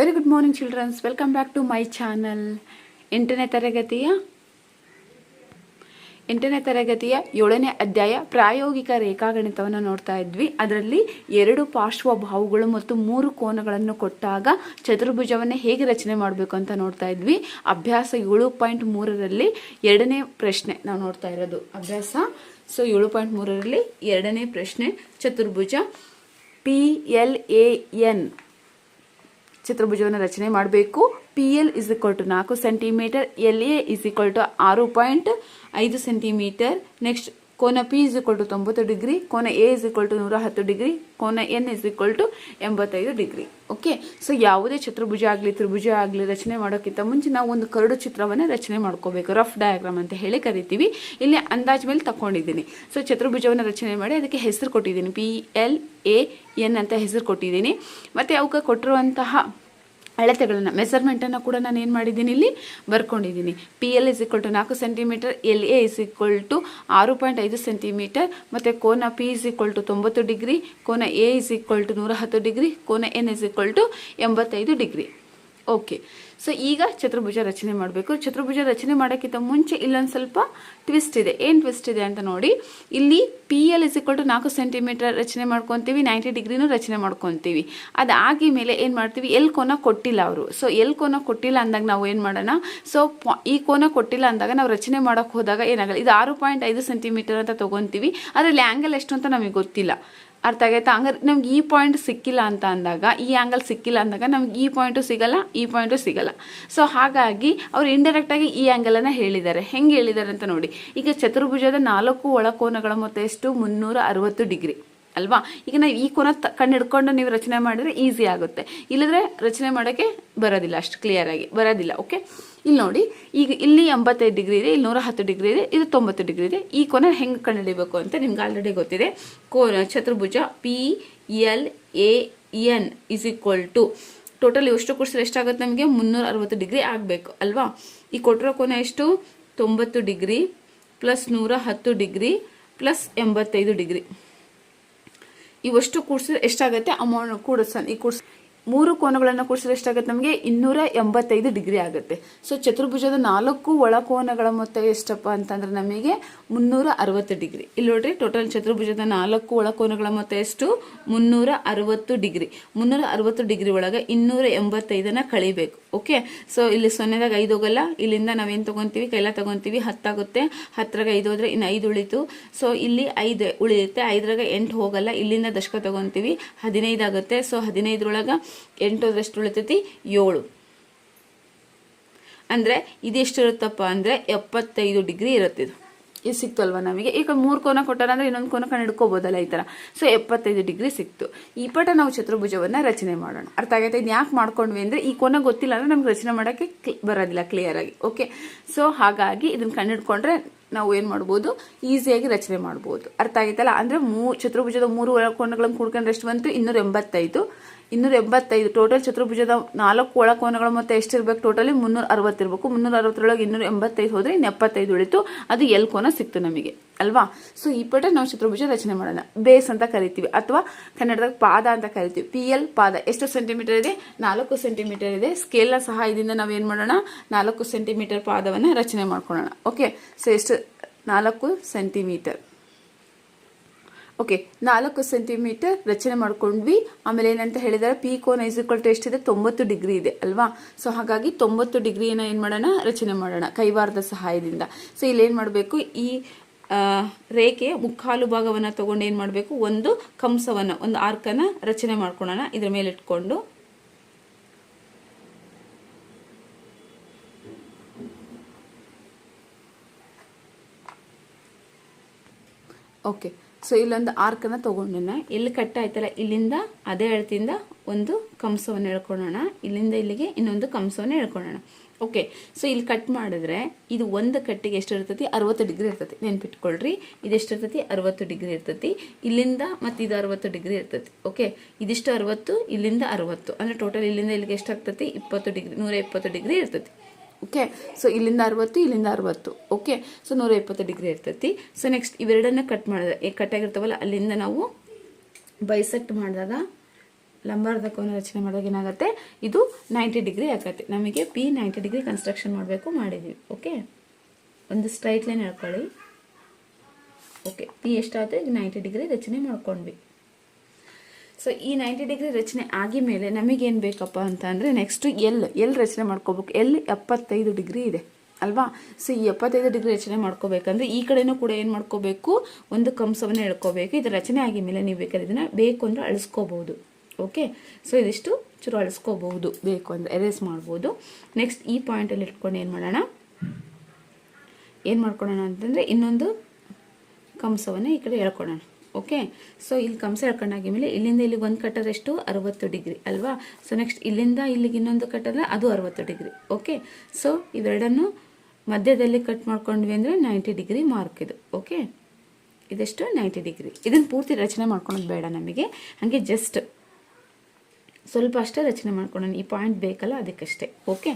Very good morning childrens welcome back to my channel ಎಂಟನೇ ತರಗತಿಯ ಎಂಟನೇ ತರಗತಿಯ ಏಳನೇ ಅಧ್ಯಾಯ, ಪ್ರಾಯೋಗಿಕ ರೇಖಾಗಣಿತವನ್ನು ನೋಡ್ತಾ ಇದ್ವಿ. ಅದರಲ್ಲಿ ಎರಡು ಪಾರ್ಶ್ವಭಾವುಗಳು ಮತ್ತು ಮೂರು ಕೋನಗಳನ್ನು ಕೊಟ್ಟಾಗ ಚತುರ್ಭುಜವನ್ನು ಹೇಗೆ ರಚನೆ ಮಾಡಬೇಕು ಅಂತ ನೋಡ್ತಾ ಇದ್ವಿ. ಅಭ್ಯಾಸ ಏಳು ಪಾಯಿಂಟ್ ಮೂರರಲ್ಲಿ ಎರಡನೇ ಪ್ರಶ್ನೆ ನಾವು ನೋಡ್ತಾ ಇರೋದು. ಅಭ್ಯಾಸ, ಸೊ ಏಳು ಪಾಯಿಂಟ್ ಮೂರರಲ್ಲಿ ಎರಡನೇ ಪ್ರಶ್ನೆ, ಚತುರ್ಭುಜ ಪಿ ಎಲ್ ಎ ಎನ್ ಚಿತ್ರಭುಜವನ್ನು ರಚನೆ ಮಾಡಬೇಕು. P L is equal to ನಾಲ್ಕು centimetre L A is equal to ಆರು ಪಾಯಿಂಟ್ ಐದು ಸೆಂಟಿಮೀಟರ್ ನೆಕ್ಸ್ಟ್ ಕೋನ ಪಿ ಇಸ್ ಇಕ್ವಲ್ ಟು ತೊಂಬತ್ತು ಡಿಗ್ರಿ, ಕೋನ ಎ ಇಸ್ ಇಕ್ವಲ್ ಟು ನೂರ ಹತ್ತು ಡಿಗ್ರಿ, ಕೋನ ಎನ್ ಇಸ್ ಇಕ್ವಲ್ ಟು ಎಂಬತ್ತೈದು ಡಿಗ್ರಿ. ಓಕೆ ಸೊ ಯಾವುದೇ ಚತುರ್ಭುಜ ಆಗಲಿ, ತ್ರಿಭುಜ ಆಗಲಿ ರಚನೆ ಮಾಡೋಕ್ಕಿಂತ ಮುಂಚೆ ನಾವು ಒಂದು ಕರಡು ಚಿತ್ರವನ್ನು ರಚನೆ ಮಾಡ್ಕೋಬೇಕು. ರಫ್ ಡಯಾಗ್ರಾಮ್ ಅಂತ ಹೇಳಿ ಕರಿತೀವಿ. ಇಲ್ಲಿ ಅಂದಾಜು ಮೇಲೆ ತಗೊಂಡಿದ್ದೀನಿ ಸೊ ಚತುರ್ಭುಜವನ್ನು ರಚನೆ ಮಾಡಿ ಅದಕ್ಕೆ ಹೆಸರು ಕೊಟ್ಟಿದ್ದೀನಿ. ಪಿ ಎಲ್ ಎ ಎನ್ ಅಂತ ಹೆಸರು ಕೊಟ್ಟಿದ್ದೀನಿ. ಮತ್ತು ಅವಕ್ಕೆ ಕೊಟ್ಟಿರುವಂತಹ ಅಳತೆಗಳನ್ನು ಮೆಸರ್ಮೆಂಟನ್ನು ಕೂಡ ನಾನು ಏನು ಮಾಡಿದ್ದೀನಿ ಇಲ್ಲಿ ಬರ್ಕೊಂಡಿದ್ದೀನಿ. P L is equal to ನಾಲ್ಕು centimetre L A is equal to ಆರು ಪಾಯಿಂಟ್ ಐದು ಸೆಂಟಿಮೀಟರ್ ಮತ್ತು ಕೋನ ಪಿ ಇಸ್ ಈಕ್ವಲ್ ಟು ತೊಂಬತ್ತು ಡಿಗ್ರಿ, ಕೋನ ಎ ಇಸ್ ಈಕ್ವಲ್ ಟು ನೂರ ಹತ್ತು ಡಿಗ್ರಿ, ಕೋನ ಎನ್ ಇಸ್ ಈಕ್ವಲ್ ಟು ಎಂಬತ್ತೈದು ಡಿಗ್ರಿ. ಓಕೆ ಸೊ ಈಗ ಚತುರ್ಭುಜ ರಚನೆ ಮಾಡಬೇಕು. ಚತುರ್ಭುಜ ರಚನೆ ಮಾಡೋಕ್ಕಿಂತ ಮುಂಚೆ ಇಲ್ಲೊಂದು ಸ್ವಲ್ಪ ಟ್ವಿಸ್ಟ್ ಇದೆ. ಏನು ಟ್ವಿಸ್ಟ್ ಇದೆ ಅಂತ ನೋಡಿ. ಇಲ್ಲಿ P L is equal to ನಾಲ್ಕು ಸೆಂಟಿಮೀಟರ್ ರಚನೆ ಮಾಡ್ಕೊತೀವಿ ನೈಂಟಿ ಡಿಗ್ರಿನೂ ರಚನೆ ಮಾಡ್ಕೊತೀವಿ. ಅದಾಗಿ ಮೇಲೆ ಏನು ಮಾಡ್ತೀವಿ? ಎಲ್ ಕೋನ ಕೊಟ್ಟಿಲ್ಲ ಅವರು. ಸೊ ಎಲ್ ಕೋನ ಕೊಟ್ಟಿಲ್ಲ ಅಂದಾಗ ನಾವು ಏನು ಮಾಡೋಣ? ಸೊ ಈ ಕೋನ ಕೊಟ್ಟಿಲ್ಲ ಅಂದಾಗ ನಾವು ರಚನೆ ಮಾಡೋಕ್ಕೆ ಹೋದಾಗ ಏನಾಗಲ್ಲ. ಇದು ಆರು ಪಾಯಿಂಟ್ ಐದು ಸೆಂಟಿಮೀಟರ್ ಅಂತ ತೊಗೊತೀವಿ. ಅದರಲ್ಲಿ ಆ್ಯಂಗಲ್ ಎಷ್ಟು ಅಂತ ನಮಗೆ ಗೊತ್ತಿಲ್ಲ. ಅರ್ಥ ಆಗೈತಾ? ಹಂಗಾರೆ ನಮ್ಗೆ ಈ ಪಾಯಿಂಟ್ ಸಿಕ್ಕಿಲ್ಲ ಅಂತ ಅಂದಾಗ, ಈ ಆ್ಯಂಗಲ್ ಸಿಕ್ಕಿಲ್ಲ ಅಂದಾಗ ನಮ್ಗೆ ಈ ಪಾಯಿಂಟು ಸಿಗಲ್ಲ, ಈ ಪಾಯಿಂಟು ಸಿಗಲ್ಲ. ಸೊ ಹಾಗಾಗಿ ಅವ್ರು ಇಂಡೈರೆಕ್ಟಾಗಿ ಈ ಆ್ಯಂಗಲನ್ನು ಹೇಳಿದ್ದಾರೆ. ಹೆಂಗೆ ಹೇಳಿದ್ದಾರೆ ಅಂತ ನೋಡಿ. ಈಗ ಚತುರ್ಭುಜದ ನಾಲ್ಕು ಒಳಕೋನಗಳ ಮೊತ್ತ ಎಷ್ಟು? ಮುನ್ನೂರ ಅರವತ್ತು ಡಿಗ್ರಿ. ಅಲ್ವಾ? ಈಗ ನಾವು ಈ ಕೋನ ಕಣ್ಣು ಹಿಡ್ಕೊಂಡು ನೀವು ರಚನೆ ಮಾಡಿದ್ರೆ ಈಸಿ ಆಗುತ್ತೆ. ಇಲ್ಲದ್ರೆ ರಚನೆ ಮಾಡೋಕ್ಕೆ ಬರೋದಿಲ್ಲ, ಅಷ್ಟು ಕ್ಲಿಯರಾಗಿ ಬರೋದಿಲ್ಲ ಓಕೆ ಇಲ್ಲಿ ನೋಡಿ, ಈಗ ಇಲ್ಲಿ ಎಂಬತ್ತೈದು ಡಿಗ್ರಿ ಇದೆ, ಇಲ್ಲಿ ನೂರ ಹತ್ತು ಡಿಗ್ರಿ ಇದೆ, ಇದು ತೊಂಬತ್ತು ಡಿಗ್ರಿ ಇದೆ. ಈ ಕೋನ ಹೆಂಗೆ ಕಂಡುಹಿಡಿಬೇಕು ಅಂತ ನಿಮ್ಗೆ ಆಲ್ರೆಡಿ ಗೊತ್ತಿದೆ. ಕೋ ಚತುರ್ಭುಜ P L A N is equal to total ಎಷ್ಟು ಕೂಡಿಸಿದ್ರೆ ಎಷ್ಟಾಗುತ್ತೆ ನಮಗೆ? ಮುನ್ನೂರ ಅರವತ್ತು ಡಿಗ್ರಿ ಆಗಬೇಕು, ಅಲ್ವಾ? ಈ ಕೊಟ್ಟಿರೋ ಕೋನ ಎಷ್ಟು? ತೊಂಬತ್ತು ಡಿಗ್ರಿ ಪ್ಲಸ್ ನೂರ ಹತ್ತು ಡಿಗ್ರಿ ಪ್ಲಸ್ ಎಂಬತ್ತೈದು ಡಿಗ್ರಿ. ಇವಷ್ಟು ಕೂಡಿಸಿದ್ರೆ ಎಷ್ಟಾಗುತ್ತೆ? ಅಮೌಂಟ್ ಕೂಡಿಸ್ತಾನೆ ಈ ಕೂಡಿಸ್ ಮೂರು ಕೋನಗಳನ್ನು ಕೂಡಿಸಿದ್ರೆ ಎಷ್ಟಾಗುತ್ತೆ ನಮಗೆ? ಇನ್ನೂರ ಎಂಬತ್ತೈದು ಡಿಗ್ರಿ ಆಗುತ್ತೆ. ಸೊ ಚತುರ್ಭುಜದ ನಾಲ್ಕು ಒಳಕೋನಗಳ ಮೊತ್ತ ಎಷ್ಟಪ್ಪ ಅಂತಂದ್ರೆ ನಮಗೆ ಮುನ್ನೂರ ಅರವತ್ತು ಡಿಗ್ರಿ. ಇಲ್ಲಿ ನೋಡ್ರಿ ಟೋಟಲ್ ಚತುರ್ಭುಜದ ನಾಲ್ಕು ಒಳಕೋನಗಳ ಮೊತ್ತ ಎಷ್ಟು? ಮುನ್ನೂರ ಅರವತ್ತು ಡಿಗ್ರಿ. ಮುನ್ನೂರ ಅರವತ್ತು ಡಿಗ್ರಿ ಒಳಗೆ ಇನ್ನೂರ ಎಂಬತ್ತೈದನ್ನು ಕಳಿಬೇಕು. ಓಕೆ ಸೊ ಇಲ್ಲಿ ಸೊನ್ನೆದಾಗ ಐದು ಹೋಗಲ್ಲ. ಇಲ್ಲಿಂದ ನಾವೇನು ತೊಗೊತೀವಿ? ಕೈಲ ತೊಗೊತೀವಿ. ಹತ್ತಾಗುತ್ತೆ. ಹತ್ತರಾಗ ಐದು ಹೋದರೆ ಇನ್ನು ಐದು ಉಳಿತು. ಸೊ ಇಲ್ಲಿ ಐದು ಉಳಿಯುತ್ತೆ. ಐದರಾಗ ಎಂಟು ಹೋಗಲ್ಲ. ಇಲ್ಲಿಂದ ದಶಕ ತೊಗೊತೀವಿ. ಹದಿನೈದು ಆಗುತ್ತೆ. ಸೊ ಹದಿನೈದರೊಳಗೆ ಎಂಟೋದ್ರಷ್ಟು ಉಳಿತೈತಿ? ಏಳು. ಅಂದರೆ ಇದೆಷ್ಟಿರುತ್ತಪ್ಪ ಅಂದರೆ, ಎಪ್ಪತ್ತೈದು ಡಿಗ್ರಿ ಇರುತ್ತೆ ಇದು ಇದು ಸಿಕ್ತಲ್ವಾ ನಮಗೆ? ಈಗ ಮೂರು ಕೋನ ಕೊಟ್ಟಾರ ಅಂದ್ರೆ ಇನ್ನೊಂದು ಕೋನ ಕಂಡು ಹಿಡ್ಕೋಬೋದಲ್ಲ ಈ ಥರ ಸೊ ಎಪ್ಪತ್ತೈದು ಡಿಗ್ರಿ ಸಿಕ್ತು. ಈ ಪಟ ನಾವು ಚತುರ್ಭುಜವನ್ನ ರಚನೆ ಮಾಡೋಣ. ಅರ್ಥ ಆಗೈತೆ? ಇದು ಯಾಕೆ ಮಾಡ್ಕೊಂಡ್ವಿ ಅಂದರೆ ಈ ಕೋನ ಗೊತ್ತಿಲ್ಲ ಅಂದರೆ ನಮ್ಗೆ ರಚನೆ ಮಾಡೋಕ್ಕೆ ಬರೋದಿಲ್ಲ ಕ್ಲಿಯರಾಗಿ ಓಕೆ ಸೊ ಹಾಗಾಗಿ ಇದನ್ನು ಕಂಡು ಹಿಡ್ಕೊಂಡ್ರೆ ನಾವು ಏನು ಮಾಡ್ಬೋದು? ಈಸಿಯಾಗಿ ರಚನೆ ಮಾಡ್ಬೋದು. ಅರ್ಥ ಆಗೈತಲ್ಲ? ಅಂದರೆ ಮೂ ಚತುರ್ಭುಜದ ಮೂರು ಕೋನಗಳನ್ನು ಕೂಡ್ಕೊಂಡ್ರೆ ಎಷ್ಟು ಬಂತು? ಇನ್ನೂರ ಎಂಬತ್ತೈದು. ಇನ್ನೂರ ಎಂಬತ್ತೈದು ಟೋಟಲ್ ಚತುರ್ಭುಜದ ನಾಲ್ಕು ಒಳಕೋನಗಳ ಮೊತ್ತ ಎಷ್ಟಿರ್ಬೇಕು? ಟೋಟಲಿ ಮುನ್ನೂರ ಅರವತ್ತಿರ್ಬೇಕು ಮುನ್ನೂರ ಅರವತ್ತರೊಳಗೆ ಇನ್ನೂರ ಎಂಬತ್ತೈದು ಹೋದರೆ ಇನ್ನು ಎಪ್ಪತ್ತೈದು ಉಳಿತು. ಅದು ಎಲ್ ಕೋನ ಸಿಕ್ತು ನಮಗೆ. ಅಲ್ವಾ? ಸೊ ಈ ಪಟ ನಾವು ಚತುರ್ಭುಜ ರಚನೆ ಮಾಡೋಣ. ಬೇಸ್ ಅಂತ ಕರಿತೀವಿ. ಅಥವಾ ಕನ್ನಡದಾಗ ಪಾದ ಅಂತ ಕರಿತೀವಿ. ಪಿ ಎಲ್ ಪಾದ. ಎಷ್ಟು ಸೆಂಟಿಮೀಟರ್ ಇದೆ? ನಾಲ್ಕು ಸೆಂಟಿಮೀಟರ್ ಇದೆ. ಸ್ಕೇಲ್ನ ಸಹಾಯದಿಂದ ನಾವು ಏನು ಮಾಡೋಣ? ನಾಲ್ಕು ಸೆಂಟಿಮೀಟರ್ ಪಾದವನ್ನು ರಚನೆ ಮಾಡ್ಕೊಳ್ಳೋಣ. ಓಕೆ ಸೊ ಎಷ್ಟು? ನಾಲ್ಕು ಸೆಂಟಿಮೀಟರ್ ಓಕೆ ನಾಲ್ಕು ಸೆಂಟಿಮೀಟರ್ ರಚನೆ ಮಾಡ್ಕೊಂಡ್ವಿ. ಆಮೇಲೆ ಏನಂತ ಹೇಳಿದರೆ ಪಿ ಕೋನ ಇಸ್ ಟು ಎಷ್ಟಿದೆ ತೊಂಬತ್ತು ಡಿಗ್ರಿ ಇದೆ, ಅಲ್ವಾ? ಸೊ ಹಾಗಾಗಿ ತೊಂಬತ್ತು ಡಿಗ್ರಿಯನ್ನು ಏನು ಮಾಡೋಣ? ರಚನೆ ಮಾಡೋಣ, ಕೈವಾರದ ಸಹಾಯದಿಂದ. ಸೊ ಇಲ್ಲಿ ಏನು ಮಾಡಬೇಕು? ಈ ರೇಖೆ ಮುಕ್ಕಾಲು ಭಾಗವನ್ನು ತೊಗೊಂಡು ಏನು ಮಾಡಬೇಕು? ಒಂದು ಕಂಸವನ್ನು, ಒಂದು ಆರ್ಕನ ರಚನೆ ಮಾಡ್ಕೊಳ್ಳೋಣ ಇದರ ಮೇಲೆ ಇಟ್ಕೊಂಡು. ಓಕೆ ಸೊ ಇಲ್ಲೊಂದು ಆರ್ಕನ್ನು ತೊಗೊಂಡೋಣ ಇಲ್ಲಿ ಕಟ್ ಆಯ್ತಲ್ಲ, ಇಲ್ಲಿಂದ ಅದೇ ಅಳತಿಯಿಂದ ಒಂದು ಕಂಸವನ್ನು ಎಳ್ಕೊಳ್ಳೋಣ. ಇಲ್ಲಿಂದ ಇಲ್ಲಿಗೆ ಇನ್ನೊಂದು ಕಂಸವನ್ನು ಎಳ್ಕೊಳ್ಳೋಣ. ಓಕೆ ಸೊ ಇಲ್ಲಿ ಕಟ್ ಮಾಡಿದ್ರೆ ಇದು ಒಂದು ಕಟ್ಟಿಗೆ ಎಷ್ಟು ಇರ್ತೈತಿ ಅರವತ್ತು ಡಿಗ್ರಿ ಇರ್ತೈತಿ. ನೆನ್ಪಿಟ್ಕೊಳ್ರಿ. ಇದೆಷ್ಟು ಇರ್ತೈತಿ ಅರವತ್ತು ಡಿಗ್ರಿ ಇರ್ತೈತಿ. ಇಲ್ಲಿಂದ ಮತ್ತು ಇದು ಅರವತ್ತು ಡಿಗ್ರಿ ಇರ್ತೈತಿ. ಓಕೆ ಇದಿಷ್ಟು ಅರವತ್ತು, ಇಲ್ಲಿಂದ ಅರವತ್ತು. ಅಂದರೆ ಟೋಟಲ್ ಇಲ್ಲಿಂದ ಇಲ್ಲಿಗೆ ಎಷ್ಟು ಆಗ್ತತಿ ಇಪ್ಪತ್ತು ಡಿಗ್ರಿ, ನೂರ ಇಪ್ಪತ್ತು ಡಿಗ್ರಿ ಇರ್ತೈತಿ. ಓಕೆ ಸೊ ಇಲ್ಲಿಂದ ಅರವತ್ತು ಇಲ್ಲಿಂದ ಅರವತ್ತು. ಓಕೆ ಸೊ ನೂರ ಇಪ್ಪತ್ತು ಡಿಗ್ರಿ ಇರ್ತೈತಿ. ಸೊ ನೆಕ್ಸ್ಟ್ ಇವೆರಡನ್ನ ಕಟ್ ಮಾಡಿದ್ರೆ ಕಟ್ ಆಗಿರ್ತಾವಲ್ಲ, ಅಲ್ಲಿಂದ ನಾವು ಬೈಸೆಕ್ಟ್ ಮಾಡಿದಾಗ ಲಂಬಾರ್ಧ ಕೋನ ರಚನೆ ಮಾಡಿದಾಗ ಏನಾಗುತ್ತೆ? ಇದು ನೈಂಟಿ ಡಿಗ್ರಿ ಆಗತ್ತೆ ನಮಗೆ ಪಿ ನೈಂಟಿ ಡಿಗ್ರಿ ಕನ್ಸ್ಟ್ರಕ್ಷನ್ ಮಾಡಬೇಕು ಮಾಡಿದ್ವಿ. ಓಕೆ ಒಂದು ಸ್ಟ್ರೈಟ್ ಲೈನ್ ಹೇಳ್ಕೊಳ್ಳಿ. ಓಕೆ ಪಿ ಎಷ್ಟಾದರೆ ನೈಂಟಿ ಡಿಗ್ರಿ ರಚನೆ ಮಾಡ್ಕೊಂಡ್ವಿ. ಸೊ ಈ ನೈಂಟಿ ಡಿಗ್ರಿ ರಚನೆ ಆಗಿ ಮೇಲೆ ನಮಗೇನು ಬೇಕಪ್ಪ ಅಂತ ಅಂದರೆ ನೆಕ್ಸ್ಟು ಎಲ್ ಎಲ್ ರಚನೆ ಮಾಡ್ಕೋಬೇಕು. ಎಲ್ ಎಪ್ಪತ್ತೈದು ಡಿಗ್ರಿ ಇದೆ, ಅಲ್ವಾ? ಸೊ ಈ ಎಪ್ಪತ್ತೈದು ಡಿಗ್ರಿ ರಚನೆ ಮಾಡ್ಕೋಬೇಕಂದ್ರೆ ಈ ಕಡೆನೂ ಕೂಡ ಏನು ಮಾಡ್ಕೋಬೇಕು? ಒಂದು ಕಂಸವನ್ನು ಎಳ್ಕೋಬೇಕು. ಇದು ರಚನೆ ಆಗಿ ಮೇಲೆ ನೀವು ಬೇಕಾದ್ರೆ ಇದನ್ನು ಬೇಕು ಅಂದರೆ ಅಳಿಸ್ಕೋಬೋದು. ಓಕೆ ಸೊ ಇದಿಷ್ಟು ಚೂರು ಅಳಿಸ್ಕೋಬಹುದು ಬೇಕು ಅಂದರೆ ಎರೇಸ್ ಮಾಡ್ಬೋದು. ನೆಕ್ಸ್ಟ್ ಈ ಪಾಯಿಂಟಲ್ಲಿ ಇಟ್ಕೊಂಡು ಏನು ಮಾಡೋಣ? ಏನು ಮಾಡ್ಕೊಳ್ಳೋಣ ಅಂತಂದರೆ ಇನ್ನೊಂದು ಕಂಸವನ್ನು ಈ ಕಡೆ ಎಳ್ಕೊಳ್ಳೋಣ ಓಕೆ ಸೊ ಇಲ್ಲಿ ಕಂಸ ಎಳ್ಕೊಂಡಾಗಿ ಮೇಲೆ ಇಲ್ಲಿಂದ ಇಲ್ಲಿಗೆ ಒಂದು ಕಟ್ಟದಷ್ಟು ಅರವತ್ತು ಡಿಗ್ರಿ ಅಲ್ವಾ? ಸೊ ನೆಕ್ಸ್ಟ್ ಇಲ್ಲಿಂದ ಇಲ್ಲಿಗೆ ಇನ್ನೊಂದು ಕಟ್ಟದ ಅದು ಅರವತ್ತು ಡಿಗ್ರಿ. ಓಕೆ ಸೊ ಇವೆರಡನ್ನು ಮಧ್ಯದಲ್ಲಿ ಕಟ್ ಮಾಡ್ಕೊಂಡ್ವಿ ಅಂದರೆ ನೈಂಟಿ ಡಿಗ್ರಿ ಮಾರ್ಕ್ ಇದು. ಓಕೆ ಇದೆಷ್ಟು? Ninety degree. ಇದನ್ನು ಪೂರ್ತಿ ರಚನೆ ಮಾಡ್ಕೊಳೋದು ಬೇಡ ನಮಗೆ. ಹಾಗೆ ಜಸ್ಟ್ ಸ್ವಲ್ಪ ಅಷ್ಟೇ ರಚನೆ ಮಾಡ್ಕೊಳ್ಳೋಣ ಈ ಪಾಯಿಂಟ್ ಬೇಕಲ್ಲ ಅದಕ್ಕಷ್ಟೇ ಓಕೆ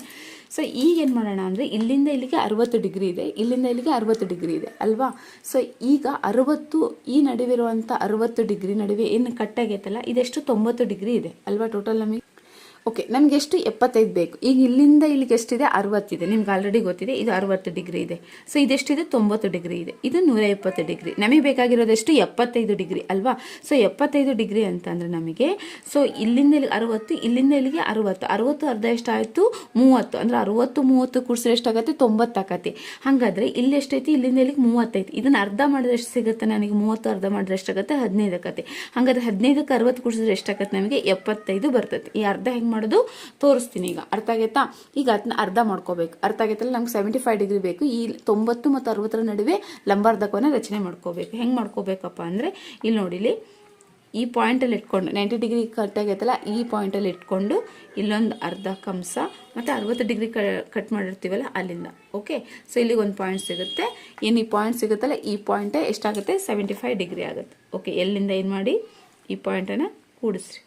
ಸೊ ಈಗ ಏನು ಮಾಡೋಣ ಅಂದರೆ ಇಲ್ಲಿಂದ ಇಲ್ಲಿಗೆ ಅರುವತ್ತು ಡಿಗ್ರಿ ಇದೆ, ಇಲ್ಲಿಂದ ಇಲ್ಲಿಗೆ ಅರವತ್ತು ಡಿಗ್ರಿ ಇದೆ, ಅಲ್ವಾ? ಸೊ ಈಗ ಅರವತ್ತು, ಈ ನಡುವಿರುವಂಥ ಅರುವತ್ತು ಡಿಗ್ರಿ ನಡುವೆ ಏನು ಕಟ್ಟಾಗೈತಲ್ಲ ಇದೆಷ್ಟು ತೊಂಬತ್ತು ಡಿಗ್ರಿ ಇದೆ, ಅಲ್ವಾ ಟೋಟಲ್ ನಮಗೆ? ಓಕೆ ನಮ್ಗೆ ಎಷ್ಟು ಎಪ್ಪತ್ತೈದು ಬೇಕು. ಈಗ ಇಲ್ಲಿಂದ ಇಲ್ಲಿಗೆ ಎಷ್ಟಿದೆ? ಅರವತ್ತಿದೆ. ನಿಮ್ಗೆ ಆಲ್ರೆಡಿ ಗೊತ್ತಿದೆ, ಇದು ಅರವತ್ತು ಡಿಗ್ರಿ ಇದೆ. ಸೊ ಇದೆಷ್ಟಿದೆ? ತೊಂಬತ್ತು ಡಿಗ್ರಿ ಇದೆ. ಇದು ನೂರ ಎಪ್ಪತ್ತು ಡಿಗ್ರಿ. ನಮಗೆ ಬೇಕಾಗಿರೋದೆಷ್ಟು ಎಪ್ಪತ್ತೈದು ಡಿಗ್ರಿ, ಅಲ್ವಾ? ಸೊ ಎಪ್ಪತ್ತೈದು ಡಿಗ್ರಿ ಅಂತಂದರೆ ನಮಗೆ ಸೊ ಇಲ್ಲಿಂದ ಇಲ್ಲಿಗೆ ಅರವತ್ತು, ಇಲ್ಲಿಂದ ಇಲ್ಲಿಗೆ ಅರವತ್ತು. ಅರವತ್ತು ಅರ್ಧ ಎಷ್ಟಾಯಿತು? ಮೂವತ್ತು. ಅಂದರೆ ಅರವತ್ತು, ಮೂವತ್ತು ಕೂಡಿಸಿದ್ರೆ ಎಷ್ಟಾಗತ್ತೆ? ತೊಂಬತ್ತಾಗತ್ತೆ. ಹಾಗಾದರೆ ಇಲ್ಲಿ ಎಷ್ಟೈತಿ ಇಲ್ಲಿಂದ ಇಲ್ಲಿಗೆ ಮೂವತ್ತೈತಿ ಇದನ್ನು ಅರ್ಧ ಮಾಡಿದ್ರೆ ಎಷ್ಟು ಸಿಗುತ್ತೆ? ನನಗೆ ಮೂವತ್ತು ಅರ್ಧ ಮಾಡಿದ್ರೆ ಎಷ್ಟಾಗುತ್ತೆ? ಹದಿನೈದು ಆಕತ್ತೆ. ಹಾಗಾದ್ರೆ ಹದಿನೈದಕ್ಕೆ ಅರವತ್ತು ಕೂಡಿಸಿದ್ರೆ ಎಷ್ಟಾಗತ್ತೆ? ನಮಗೆ ಎಪ್ಪತ್ತೈದು ಬರ್ತೈತೆ ಈ ಅರ್ಧ ಹೆಂಗೆ ಮಾಡೋದು ತೋರಿಸ್ತೀನಿ ಈಗ. ಅರ್ಥ ಆಗೈತಾ? ಈಗ ಅದನ್ನ ಅರ್ಧ ಮಾಡ್ಕೋಬೇಕು. ಅರ್ಥ ಆಗೈತಲ್ಲ, ನಮ್ಗೆ ಸೆವೆಂಟಿ ಫೈವ್ ಡಿಗ್ರಿ ಬೇಕು. ಈ ತೊಂಬತ್ತು ಮತ್ತು ಅರವತ್ತರ ನಡುವೆ ಲಂಬಾರ್ಧಕವನ್ನು ರಚನೆ ಮಾಡ್ಕೋಬೇಕು. ಹೆಂಗೆ ಮಾಡ್ಕೋಬೇಕಪ್ಪ ಅಂದರೆ ಇಲ್ಲಿ ನೋಡಿಲಿ ಈ ಪಾಯಿಂಟಲ್ಲಿ ಇಟ್ಕೊಂಡು ನೈಂಟಿ ಡಿಗ್ರಿ ಕಟ್ ಆಗೈತಲ್ಲ, ಈ ಪಾಯಿಂಟಲ್ಲಿ ಇಟ್ಕೊಂಡು ಇಲ್ಲೊಂದು ಅರ್ಧ ಕಂಸ ಮತ್ತು ಅರವತ್ತು ಡಿಗ್ರಿ ಕಟ್ ಮಾಡಿರ್ತೀವಲ್ಲ ಅಲ್ಲಿಂದ. ಓಕೆ ಸೊ ಇಲ್ಲಿಗೆ ಒಂದು ಪಾಯಿಂಟ್ ಸಿಗುತ್ತೆ. ಏನು ಈ ಪಾಯಿಂಟ್ ಸಿಗುತ್ತಲ್ಲ, ಈ ಪಾಯಿಂಟೇ ಎಷ್ಟಾಗುತ್ತೆ? ಸೆವೆಂಟಿ ಫೈವ್ ಡಿಗ್ರಿ ಆಗುತ್ತೆ. ಓಕೆ ಎಲ್ಲಿಂದ ಏನು ಮಾಡಿ? ಈ ಪಾಯಿಂಟನ್ನು ಕೂಡಿಸ್ರಿ.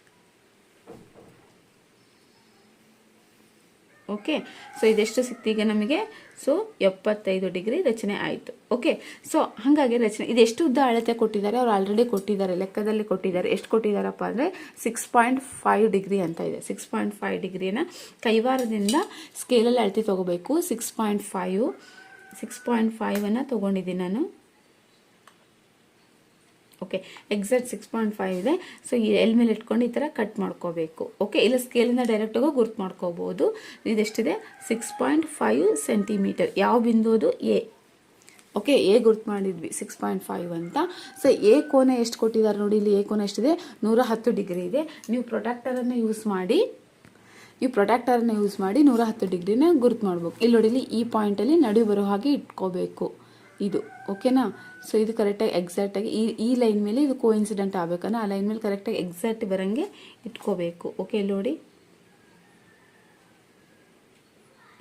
ಓಕೆ ಸೊ ಇದೆಷ್ಟು ಸಿಕ್ತು ಈಗ ನಮಗೆ. ಸೊ ಎಪ್ಪತ್ತೈದು ಡಿಗ್ರಿ ರಚನೆ ಆಯಿತು. ಓಕೆ ಸೊ ಹಾಗಾಗಿ ರಚನೆ, ಇದೆಷ್ಟು ಉದ್ದ ಅಳತೆ ಕೊಟ್ಟಿದ್ದಾರೆ. ಅವ್ರು ಆಲ್ರೆಡಿ ಕೊಟ್ಟಿದ್ದಾರೆ. ಲೆಕ್ಕದಲ್ಲಿ ಕೊಟ್ಟಿದ್ದಾರೆ. ಎಷ್ಟು ಕೊಟ್ಟಿದ್ದಾರಪ್ಪ ಅಂದರೆ ಸಿಕ್ಸ್ ಪಾಯಿಂಟ್ ಫೈವ್ ಡಿಗ್ರಿ ಅಂತ ಇದೆ. ಸಿಕ್ಸ್ ಪಾಯಿಂಟ್ ಫೈವ್ ಡಿಗ್ರಿನ ಕೈವಾರದಿಂದ ಸ್ಕೇಲಲ್ಲಿ ಅಳತೆ ತೊಗೋಬೇಕು. Six point five six point ಫೈವನ್ನು ತೊಗೊಂಡಿದ್ದೀನಿ ನಾನು. Okay exact six point five ಇದೆ. ಸೊ ಈ ಎಲ್ ಮೇಲೆ ಇಟ್ಕೊಂಡು ಈ ಥರ ಕಟ್ ಮಾಡ್ಕೋಬೇಕು. ಓಕೆ ಇಲ್ಲ ಸ್ಕೇಲಿಂದ ಡೈರೆಕ್ಟಾಗಿ ಗುರ್ತು ಮಾಡ್ಕೋಬೋದು. ಇದೆಷ್ಟಿದೆ ಸಿಕ್ಸ್ ಪಾಯಿಂಟ್ ಫೈವ್ ಸೆಂಟಿಮೀಟರ್ ಯಾವ ಬಿಂದು ಅದು? ಎ ಓಕೆ ಎ ಗುರ್ತು ಮಾಡಿದ್ವಿ ಸಿಕ್ಸ್ ಪಾಯಿಂಟ್ ಫೈವ್ ಅಂತ. ಸೊ ಎ ಕೋನ ಎಷ್ಟು ಕೊಟ್ಟಿದ್ದಾರೆ ನೋಡಿ, ಇಲ್ಲಿ ಎ ಕೋನ ಎಷ್ಟಿದೆ? ನೂರ ಹತ್ತು ಡಿಗ್ರಿ ಇದೆ. ನೀವು ಪ್ರೊಟೆಕ್ಟರನ್ನು ಯೂಸ್ ಮಾಡಿ, ನೀವು ಪ್ರೊಡಕ್ಟರನ್ನು ಯೂಸ್ ಮಾಡಿ ನೂರ ಹತ್ತು ಡಿಗ್ರಿನ ಗುರ್ತು ಮಾಡ್ಬೇಕು. ಇಲ್ಲಿ ನೋಡಿ, ಇಲ್ಲಿ ಈ ಪಾಯಿಂಟಲ್ಲಿ ನಡು ಬರೋ ಹಾಗೆ ಇಟ್ಕೋಬೇಕು. ಇದು ಓಕೆನಾ ಸೊ ಇದು ಕರೆಕ್ಟಾಗಿ ಎಕ್ಸಾಕ್ಟಾಗಿ ಈ ಈ ಲೈನ್ ಮೇಲೆ ಇದು ಕೋ ಇನ್ಸಿಡೆಂಟ್ ಆಗಬೇಕನ್ನ ಆ ಲೈನ್ ಮೇಲೆ ಕರೆಕ್ಟಾಗಿ ಎಕ್ಸಾಕ್ಟ್ ಬರೋಂಗೆ ಇಟ್ಕೋಬೇಕು. ಓಕೆ ನೋಡಿ.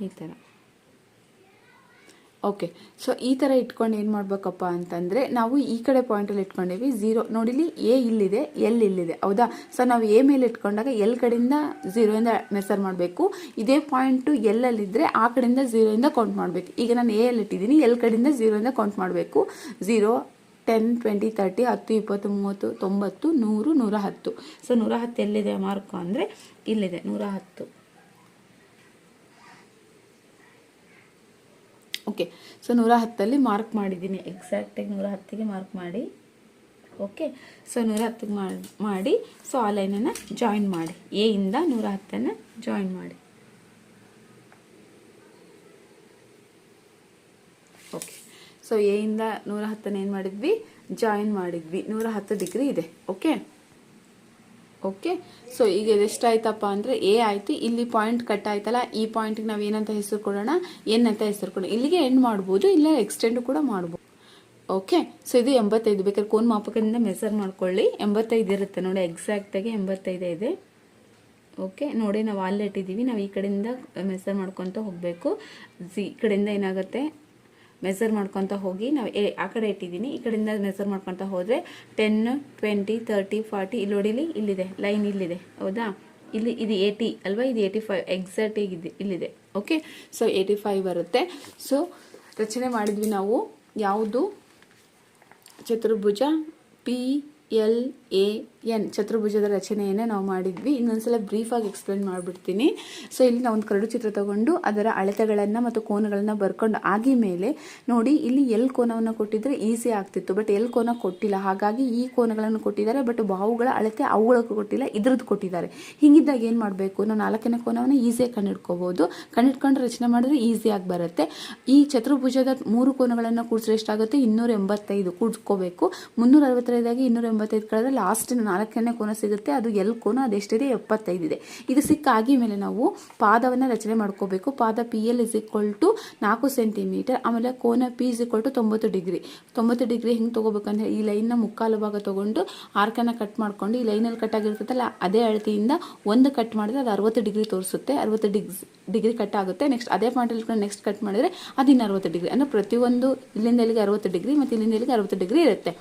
ಈ ಥರ ಓಕೆ ಸೊ ಈ ಥರ ಇಟ್ಕೊಂಡು ಏನು ಮಾಡಬೇಕಪ್ಪ ಅಂತಂದರೆ, ನಾವು ಈ ಕಡೆ ಪಾಯಿಂಟಲ್ಲಿ ಇಟ್ಕೊಂಡಿವಿ ಝೀರೋ ನೋಡಿಲಿ ಎ ಇಲ್ಲಿದೆ ಎಲ್ ಇಲ್ಲಿದೆ. ಹೌದಾ? ಸೊ ನಾವು ಎ ಮೇಲೆ ಇಟ್ಕೊಂಡಾಗ ಎಲ್ ಕಡೆಯಿಂದ ಝೀರೋಯಿಂದ ಮೆಸರ್ ಮಾಡಬೇಕು. ಇದೇ ಪಾಯಿಂಟು ಎಲ್ಲಲ್ಲಿದ್ದರೆ ಆ ಕಡೆಯಿಂದ ಝೀರೋಯಿಂದ ಕೌಂಟ್ ಮಾಡಬೇಕು. ಈಗ ನಾನು ಎ ಅಲ್ಲಿ ಇಟ್ಟಿದ್ದೀನಿ ಎಲ್ ಕಡೆಯಿಂದ ಝೀರೋಯಿಂದ ಕೌಂಟ್ ಮಾಡಬೇಕು. ಝೀರೋ ಟೆನ್ ಟ್ವೆಂಟಿ ತರ್ಟಿ ಹತ್ತು, ಇಪ್ಪತ್ತು, ಮೂವತ್ತು, ತೊಂಬತ್ತು, ನೂರು, ನೂರ ಹತ್ತು. ಸೊ ನೂರ ಹತ್ತು ಎಲ್ಲಿದೆ ಮಾರ್ಕು ಅಂದರೆ ಇಲ್ಲಿದೆ, ನೂರ ಹತ್ತು. ಓಕೆ ಸೊ ನೂರ ಹತ್ತಲ್ಲಿ ಮಾರ್ಕ್ ಮಾಡಿದ್ದೀನಿ. ಎಕ್ಸಾಕ್ಟಾಗಿ ನೂರ ಹತ್ತಿಗೆ ಮಾರ್ಕ್ ಮಾಡಿ. ಓಕೆ ಸೊ ನೂರ ಹತ್ತಿಗೆ ಮಾಡಿ. ಸೊ ಆ ಲೈನನ್ನು ಜಾಯಿನ್ ಮಾಡಿ. ಎ ಇಂದ ನೂರ ಹತ್ತನ್ನು ಜಾಯಿನ್ ಮಾಡಿ. ಓಕೆ ಸೊ ಎ ಇಂದ ನೂರ ಹತ್ತನ್ನು ಏನು ಮಾಡಿದ್ವಿ? ಜಾಯಿನ್ ಮಾಡಿದ್ವಿ. ನೂರ ಹತ್ತು ಡಿಗ್ರಿ ಇದೆ. Okay okay? ಸೊ ಈಗ ಇದೆಷ್ಟಾಯ್ತಪ್ಪ ಅಂದರೆ ಎ ಆಯಿತು, ಇಲ್ಲಿ ಪಾಯಿಂಟ್ ಕಟ್ ಆಯ್ತಲ್ಲ, ಈ ಪಾಯಿಂಟಿಗೆ ನಾವು ಏನಂತ ಹೆಸರು ಕೊಡೋಣ? ಎನ್ ಅಂತ ಹೆಸರು ಕೊಡೋಣ. ಇಲ್ಲಿಗೆ ಎಂಡ್ ಮಾಡ್ಬೋದು, ಇಲ್ಲ ಎಕ್ಸ್ಟೆಂಡ್ ಕೂಡ ಮಾಡಬಹುದು ಓಕೆ ಸೊ ಇದು ಎಂಬತ್ತೈದು ಬೇಕಾದ್ರೆ ಕೋನ್ ಮಾಪಕದಿಂದ ಮೆಸರ್ ಮಾಡ್ಕೊಳ್ಳಿ. ಎಂಬತ್ತೈದು ಇರುತ್ತೆ ನೋಡಿ ಎಕ್ಸಾಕ್ಟಾಗಿ ಎಂಬತ್ತೈದೇ ಇದೆ. ಓಕೆ ನೋಡಿ, ನಾವು ಅಲ್ಲಿ ಇಟ್ಟಿದ್ದೀವಿ ನಾವು ಈ ಕಡೆಯಿಂದ ಮೆಸರ್ ಮಾಡ್ಕೊತ ಹೋಗಬೇಕು. ಈ ಕಡೆಯಿಂದ ಏನಾಗುತ್ತೆ? ಮೆಸರ್ ಮಾಡ್ಕೊತ ಹೋಗಿ ನಾವು ಆ ಕಡೆ ಇಟ್ಟಿದ್ದೀನಿ. ಈ ಕಡೆಯಿಂದ ಮೆಸರ್ ಮಾಡ್ಕೊತ ಹೋದರೆ ಟೆನ್ ಟ್ವೆಂಟಿ ತರ್ಟಿ ಫಾರ್ಟಿ ಇಲ್ಲಿ ನೋಡಿಲಿ ಇಲ್ಲಿದೆ ಲೈನ್ ಇಲ್ಲಿದೆ, ಹೌದಾ? ಇಲ್ಲಿ, ಇದು ಏಯ್ಟಿ ಅಲ್ವಾ? ಇದು ಏಯ್ಟಿ ಫೈವ್ ಎಕ್ಸಾಕ್ಟ್ ಇದೆ, ಇಲ್ಲಿದೆ ಓಕೆ ಸೊ ಏಯ್ಟಿ ಫೈವ್ ಬರುತ್ತೆ. ಸೊ ರಚನೆ ಮಾಡಿದ್ವಿ ನಾವು ಯಾವುದು? ಚತುರ್ಭುಜ ಪಿ ಎಲ್ ಎ ಎನ್ ಚತುರ್ಭುಜದ ರಚನೆಯನ್ನೇ ನಾವು ಮಾಡಿದ್ವಿ. ಇನ್ನೊಂದ್ಸಲ ಬ್ರೀಫಾಗಿ ಎಕ್ಸ್ಪ್ಲೇನ್ ಮಾಡಿಬಿಡ್ತೀನಿ. ಸೊ ಇಲ್ಲಿ ನಾವು ಒಂದು ಕರಡು ಚಿತ್ರ ತಗೊಂಡು ಅದರ ಅಳತೆಗಳನ್ನು ಮತ್ತು ಕೋನಗಳನ್ನು ಬರ್ಕೊಂಡು ಆಗಿ ಮೇಲೆ ನೋಡಿ, ಇಲ್ಲಿ ಎಲ್ ಕೋನವನ್ನು ಕೊಟ್ಟಿದ್ರೆ ಈಸಿ ಆಗ್ತಿತ್ತು. ಬಟ್ ಎಲ್ ಕೋನ ಕೊಟ್ಟಿಲ್ಲ. ಹಾಗಾಗಿ ಈ ಕೋನಗಳನ್ನು ಕೊಟ್ಟಿದ್ದಾರೆ. ಬಟ್ ಬಾವುಗಳ ಅಳತೆ ಅವುಗಳಕ್ಕೂ ಕೊಟ್ಟಿಲ್ಲ. ಇದ್ರದ್ದು ಕೊಟ್ಟಿದ್ದಾರೆ. ಹಿಂಗಿದ್ದಾಗ ಏನು ಮಾಡಬೇಕು? ನಾವು ನಾಲ್ಕನೇ ಕೋನವನ್ನು ಈಸಿಯಾಗಿ ಕಂಡಿಡ್ಕೋಬಹುದು. ಕಂಡಿಟ್ಕೊಂಡು ರಚನೆ ಮಾಡಿದ್ರೆ ಈಸಿಯಾಗಿ ಬರುತ್ತೆ. ಈ ಚತುರ್ಭುಜದ ಮೂರು ಕೋನಗಳನ್ನು ಕೂಡಿಸಿದ್ರೆ ಎಷ್ಟಾಗುತ್ತೆ? ಇನ್ನೂರ ಎಂಬತ್ತೈದು ಕೂಡ್ಸ್ಕೋಬೇಕು. ಮುನ್ನೂರ ಅರವತ್ತೈದಾಗಿ ಇನ್ನೂರ ಎಂಬತ್ತೈದು ಕಳೆದ್ರೆ ಲಾಸ್ಟ್ ನಾಲ್ಕನೇ ಕೋನ ಸಿಗುತ್ತೆ, ಅದು ಎಲ್ ಕೋನ ಅದೆಷ್ಟಿದೆ ಎಪ್ಪತ್ತೈದಿದೆ ಇದು. ಸಿಕ್ಕಾಗಿ ಮೇಲೆ ನಾವು ಪಾದವನ್ನು ರಚನೆ ಮಾಡ್ಕೋಬೇಕು. ಪಾದ P L is equal to ನಾಲ್ಕು ಸೆಂಟಿಮೀಟರ್ ಆಮೇಲೆ ಕೋನ ಪಿ ಇಸ್ ಈಕ್ವಲ್ ಟು ತೊಂಬತ್ತು ಡಿಗ್ರಿ. ತೊಂಬತ್ತು ಡಿಗ್ರಿ ಹೆಂಗೆ ತೊಗೋಬೇಕಂದ್ರೆ, ಈ ಲೈನ್ನ ಮುಕ್ಕಾಲು ಭಾಗ ತೊಗೊಂಡು ಆರ್ಕನ್ನ ಕಟ್ ಮಾಡ್ಕೊಂಡು, ಈ ಲೈನಲ್ಲಿ ಕಟ್ ಆಗಿರ್ತದಲ್ಲ ಅದೇ ಅಳತೆಯಿಂದ ಒಂದು ಕಟ್ ಮಾಡಿದ್ರೆ ಅದು ಅರವತ್ತು ಡಿಗ್ರಿ ತೋರಿಸುತ್ತೆ. ಅರವತ್ತು ಡಿಗ್ರಿ ಡಿಗ್ರಿ ಕಟ್ ಆಗುತ್ತೆ. ನೆಕ್ಸ್ಟ್ ಅದೇ ಪಾಯಿಂಟಲ್ಲಿ ನೆಕ್ಸ್ಟ್ ಕಟ್ ಮಾಡಿದರೆ ಅದು ಇನ್ನು ಅರವತ್ತು ಡಿಗ್ರಿ. ಅಂದರೆ ಪ್ರತಿಯೊಂದು ಇಲ್ಲಿಂದ ಇಲ್ಲಿಗೆ ಅರವತ್ತು ಡಿಗ್ರಿ ಮತ್ತು ಇಲ್ಲಿಂದ ಇಲ್ಲಿಗೆ ಅರವತ್ತು ಡಿಗ್ರಿ ಇರುತ್ತೆ.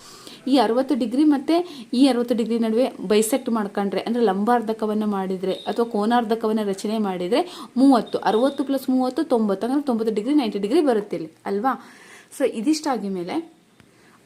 ಈ ಅರವತ್ತು ಡಿಗ್ರಿ ಮತ್ತು ಈ ಅರವತ್ತು ಡಿಗ್ರಿ ನಡುವೆ ಬೈಸೆಕ್ಟ್ ಮಾಡ್ಕೊಂಡ್ರೆ, ಅಂದರೆ ಲಂಬಾರ್ಧಕವನ್ನು ಮಾಡಿದರೆ ಅಥವಾ ಕೋನಾರ್ಧಕವನ್ನು ರಚನೆ ಮಾಡಿದರೆ ಮೂವತ್ತು, ಅರವತ್ತು ಪ್ಲಸ್ ಮೂವತ್ತು ತೊಂಬತ್ತು, ಅಂದರೆ ತೊಂಬತ್ತು ಡಿಗ್ರಿ, ನೈಂಟಿ ಡಿಗ್ರಿ ಬರುತ್ತೆ ಇಲ್ಲಿ. ಅಲ್ವಾ? ಸೊ ಇದಿಷ್ಟಾಗಿ ಮೇಲೆ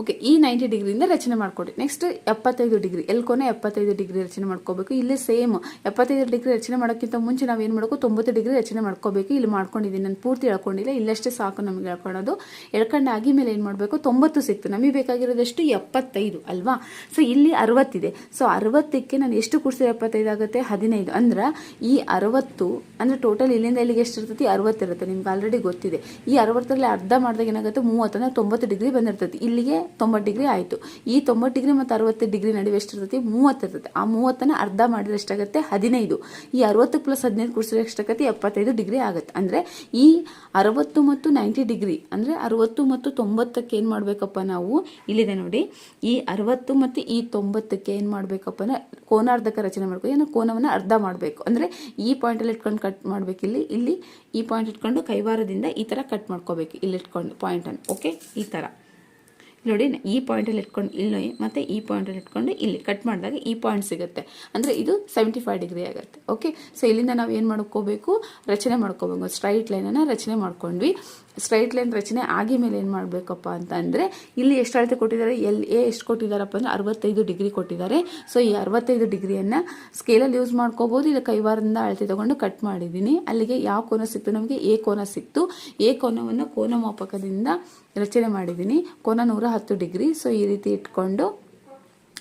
ಓಕೆ ಈ ನೈಂಟಿ ಡಿಗ್ರಿಯಿಂದ ರಚನೆ ಮಾಡಿಕೊಡಿ. ನೆಕ್ಸ್ಟ್ ಎಪ್ಪತ್ತೈದು ಡಿಗ್ರಿ ಎಲ್ಕೋನೆ ಎಪ್ಪತ್ತೈದು ಡಿಗ್ರಿ ರಚನೆ ಮಾಡ್ಕೋಬೇಕು. ಇಲ್ಲಿ ಸೇಮ್ ಎಪ್ಪತ್ತೈದು ಡಿಗ್ರಿ ರಚನೆ ಮಾಡೋಕ್ಕಿಂತ ಮುಂಚೆ ನಾವು ಏನು ಮಾಡಬೇಕು? ತೊಂಬತ್ತು ಡಿಗ್ರಿ ರಚನೆ ಮಾಡ್ಕೋಬೇಕು. ಇಲ್ಲಿ ಮಾಡ್ಕೊಂಡಿದ್ದೀನಿ, ನಾನು ಪೂರ್ತಿ ಹೇಳ್ಕೊಂಡಿಲ್ಲ. ಇಲ್ಲಷ್ಟೇ ಸಾಕು ನಮಗೆ ಹೇಳ್ಕೊಳ್ಳೋದು. ಎಳ್ಕೊಂಡು ಮೇಲೆ ಏನು ಮಾಡಬೇಕು? ತೊಂಬತ್ತು ಸಿಕ್ತು. ನಮಗೆ ಬೇಕಾಗಿರೋದಷ್ಟು? ಎಪ್ಪತ್ತೈದು, ಅಲ್ವಾ? ಸೊ ಇಲ್ಲಿ ಅರವತ್ತಿದೆ. ಸೊ ಅರವತ್ತಕ್ಕೆ ನಾನು ಎಷ್ಟು ಕೂಡಿಸಿದ್ರೆ ಎಪ್ಪತ್ತೈದು ಆಗುತ್ತೆ? ಹದಿನೈದು. ಅಂದ್ರೆ, ಈ ಅರವತ್ತು, ಅಂದರೆ ಟೋಟಲ್ ಇಲ್ಲಿಂದ ಇಲ್ಲಿಗೆ ಎಷ್ಟು ಇರ್ತೈತಿ? ಅರವತ್ತಿರುತ್ತೆ ನಿಮ್ಗೆ ಆಲ್ರೆಡಿ ಗೊತ್ತಿದೆ. ಈ ಅರವತ್ತರಲ್ಲಿ ಅರ್ಧ ಮಾಡಿದಾಗ ಏನಾಗುತ್ತೆ? ಮೂವತ್ತು, ಅಂದರೆ ತೊಂಬತ್ತು ಡಿಗ್ರಿ ಬಂದಿರ್ತೈತಿ. ಇಲ್ಲಿಗೆ ತೊಂಬತ್ತು ಡಿಗ್ರಿ ಆಯಿತು. ಈ ತೊಂಬತ್ತು ಡಿಗ್ರಿ ಮತ್ತು ಅರವತ್ತು ಡಿಗ್ರಿ ನಡುವೆ ಎಷ್ಟಿರ್ತೈತಿ? ಮೂವತ್ತು ಇರ್ತೈತೆ. ಆ ಮೂವತ್ತನ್ನು ಅರ್ಧ ಮಾಡಿದ್ರೆ ಎಷ್ಟಾಗುತ್ತೆ? ಹದಿನೈದು. ಈ ಅರವತ್ತು ಪ್ಲಸ್ ಹದಿನೈದು ಕುಡಿಸಿದ್ರೆ ಎಷ್ಟಾಗತ್ತೆ? ಎಪ್ಪತ್ತೈದು ಡಿಗ್ರಿ ಆಗುತ್ತೆ. ಅಂದರೆ ಈ ಅರವತ್ತು ಮತ್ತು ನೈಂಟಿ ಡಿಗ್ರಿ, ಅಂದರೆ ಅರವತ್ತು ಮತ್ತು ತೊಂಬತ್ತಕ್ಕೆ ಏನು ಮಾಡಬೇಕಪ್ಪ ನಾವು? ಇಲ್ಲಿದೆ ನೋಡಿ. ಈ ಅರವತ್ತು ಮತ್ತು ಈ ತೊಂಬತ್ತಕ್ಕೆ ಏನು ಮಾಡಬೇಕಪ್ಪ ಕೋನಾರ್ಧಕ ರಚನೆ ಮಾಡಬೇಕು ಏನು ಕೋನವನ್ನು ಅರ್ಧ ಮಾಡಬೇಕು. ಅಂದರೆ ಈ ಪಾಯಿಂಟಲ್ಲಿ ಇಟ್ಕೊಂಡು ಕಟ್ ಮಾಡಬೇಕು. ಇಲ್ಲಿ ಇಲ್ಲಿ ಈ ಪಾಯಿಂಟ್ ಇಟ್ಕೊಂಡು ಕೈವಾರದಿಂದ ಈ ಥರ ಕಟ್ ಮಾಡ್ಕೋಬೇಕು. ಇಲ್ಲಿ ಇಟ್ಕೊಂಡು ಪಾಯಿಂಟನ್ನು ಓಕೆ ಈ ಥರ ನೋಡಿ, ಈ ಪಾಯಿಂಟಲ್ಲಿ ಇಟ್ಕೊಂಡು ಇಲ್ಲಿ ಮತ್ತು ಈ ಪಾಯಿಂಟಲ್ಲಿ ಇಟ್ಕೊಂಡು ಇಲ್ಲಿ ಕಟ್ ಮಾಡಿದಾಗ ಈ ಪಾಯಿಂಟ್ ಸಿಗುತ್ತೆ. ಅಂದರೆ ಇದು ಸೆವೆಂಟಿ ಫೈವ್ ಡಿಗ್ರಿ ಆಗುತ್ತೆ. ಓಕೆ ಸೊ ಇಲ್ಲಿಂದ ನಾವು ಏನು ಮಾಡ್ಕೋಬೇಕು? ರಚನೆ ಮಾಡ್ಕೋಬೇಕು. ಸ್ಟ್ರೈಟ್ ಲೈನನ್ನು ರಚನೆ ಮಾಡ್ಕೊಂಡ್ವಿ. ಸ್ಟ್ರೈಟ್ ಲೈನ್ ರಚನೆ ಆಗಿ ಮೇಲೆ ಏನು ಮಾಡಬೇಕಪ್ಪ ಅಂತ ಅಂದರೆ ಇಲ್ಲಿ ಎಷ್ಟು ಅಳತೆ ಕೊಟ್ಟಿದ್ದಾರೆ? ಎಲ್ ಎ ಎಷ್ಟು ಕೊಟ್ಟಿದ್ದಾರಪ್ಪ ಅಂದರೆ ಅರವತ್ತೈದು ಡಿಗ್ರಿ ಕೊಟ್ಟಿದ್ದಾರೆ. ಸೊ ಈ ಅರವತ್ತೈದು ಡಿಗ್ರಿಯನ್ನು ಸ್ಕೇಲಲ್ಲಿ ಯೂಸ್ ಮಾಡ್ಕೋಬೋದು. ಇಲ್ಲ ಕೈವಾರದಿಂದ ಅಳತೆ ತೊಗೊಂಡು ಕಟ್ ಮಾಡಿದ್ದೀನಿ. ಅಲ್ಲಿಗೆ ಯಾವ ಕೋನ ಸಿಕ್ತು? ನಮಗೆ ಎ ಕೋನ ಸಿಕ್ತು. ಎ ಕೋನವನ್ನು ಕೋನ ಮಾಪಕದಿಂದ ರಚನೆ ಮಾಡಿದ್ದೀನಿ. ಕೋನ ನೂರ ಹತ್ತು ಡಿಗ್ರಿ. ಸೊ ಈ ರೀತಿ ಇಟ್ಕೊಂಡು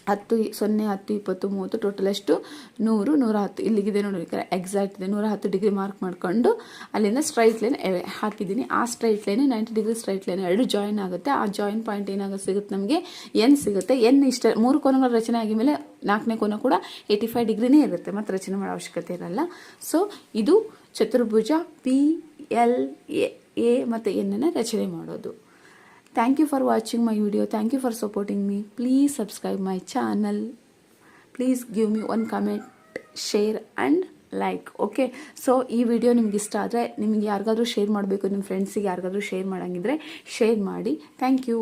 ಹತ್ತು ಸೊನ್ನೆ, ಹತ್ತು, ಇಪ್ಪತ್ತು, ಮೂವತ್ತು, ಟೋಟಲ್ ಎಷ್ಟು? ನೂರು ನೂರ ಹತ್ತು ಇಲ್ಲಿಗಿದೆ ನೋಡಿ ಎಕ್ಸಾಕ್ಟ್ ಇದೆ. ನೂರ ಹತ್ತು ಡಿಗ್ರಿ ಮಾರ್ಕ್ ಮಾಡಿಕೊಂಡು ಅಲ್ಲಿಂದ ಸ್ಟ್ರೈಟ್ ಲೈನ್ ಹಾಕಿದ್ದೀನಿ. ಆ straight line ninety degree straight line ಎರಡು ಜಾಯಿನ್ ಆಗುತ್ತೆ. ಆ ಜಾಯಿನ್ ಪಾಯಿಂಟ್ ಏನಾಗುತ್ತೆ ಸಿಗುತ್ತೆ ನಮಗೆ? ಎನ್ ಸಿಗುತ್ತೆ. ಎನ್ ಇಷ್ಟ, ಮೂರು ಕೋನಗಳ ರಚನೆ ಆಗಿ ಮೇಲೆ ನಾಲ್ಕನೇ ಕೋನ ಕೂಡ ಏಯ್ಟಿ ಫೈವ್ ಡಿಗ್ರಿನೇ ಇರುತ್ತೆ. ಮತ್ತು ರಚನೆ ಮಾಡೋ ಅವಶ್ಯಕತೆ ಇರಲ್ಲ. ಸೊ ಇದು ಚತುರ್ಭುಜ ಪಿ ಎಲ್ ಎ ಮತ್ತು ಎನ್ನ ರಚನೆ ಮಾಡೋದು. Thank you for watching my video thank you for supporting me please subscribe my channel please give me one comment share and like okay so ಈ ವಿಡಿಯೋ ನಿಮ್ಗೆ ಇಷ್ಟ ಆದರೆ ನಿಮಗೆ ಯಾರಿಗಾದರೂ ಶೇರ್ ಮಾಡಬೇಕು ನಿಮ್ಮ ಫ್ರೆಂಡ್ಸಿಗೆ ಯಾರಿಗಾದರೂ ಶೇರ್ ಮಾಡಂಗಿದ್ರೆ ಶೇರ್ ಮಾಡಿ. Thank you